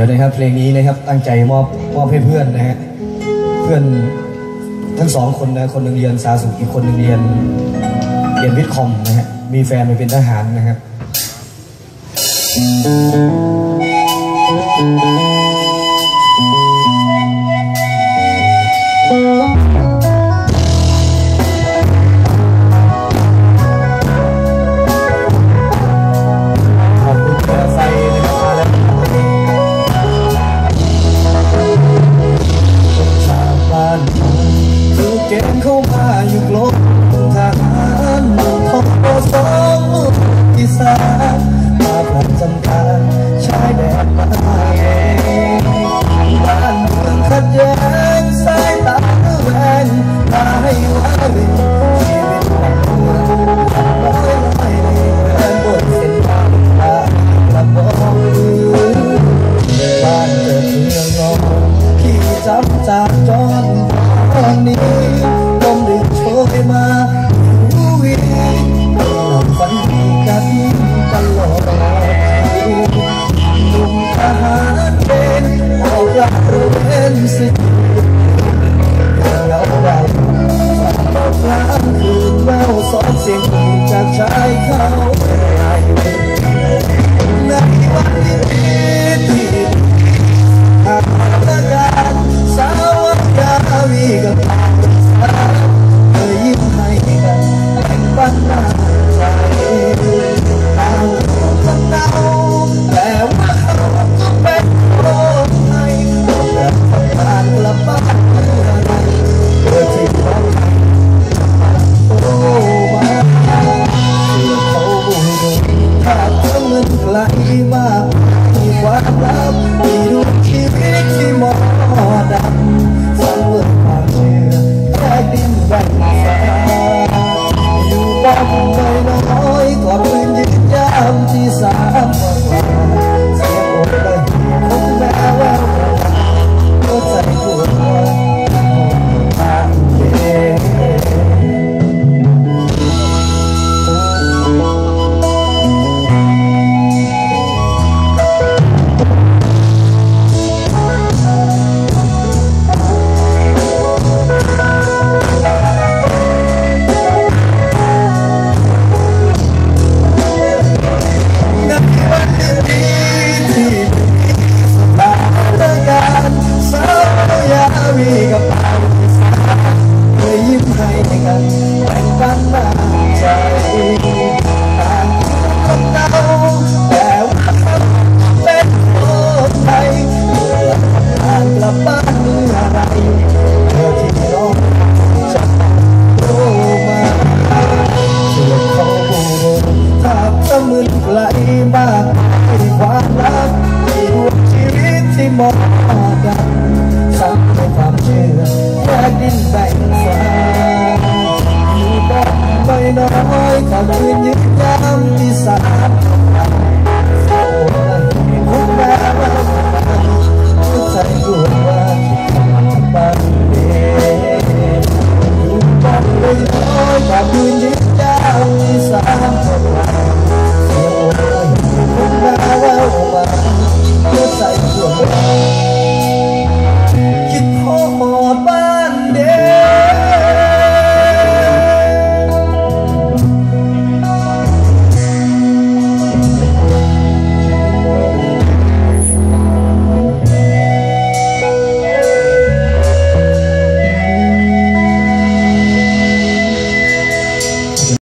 ดี๋ยวนะครับเพลงนี้นะครับตั้งใจมอบมอบให้เพื่อนนะฮะเพื่อนทั้งสองคนนะคนหนึ่งเรียนสาสุขอีกคนหนึ่งเรียนเรียนวิทย์คอมนะฮะมีแฟนเป็นทหารนะครับ ทหารหนุ่มทอสองอีสาน สึกเราไปกลางคืนแววสองเสียงจากชายเขา Terima kasih the menonton! vida. nói càng khuyên những nhắm đi xa. Hãy subscribe cho kênh Ghiền Mì Gõ Để không bỏ lỡ những video hấp dẫn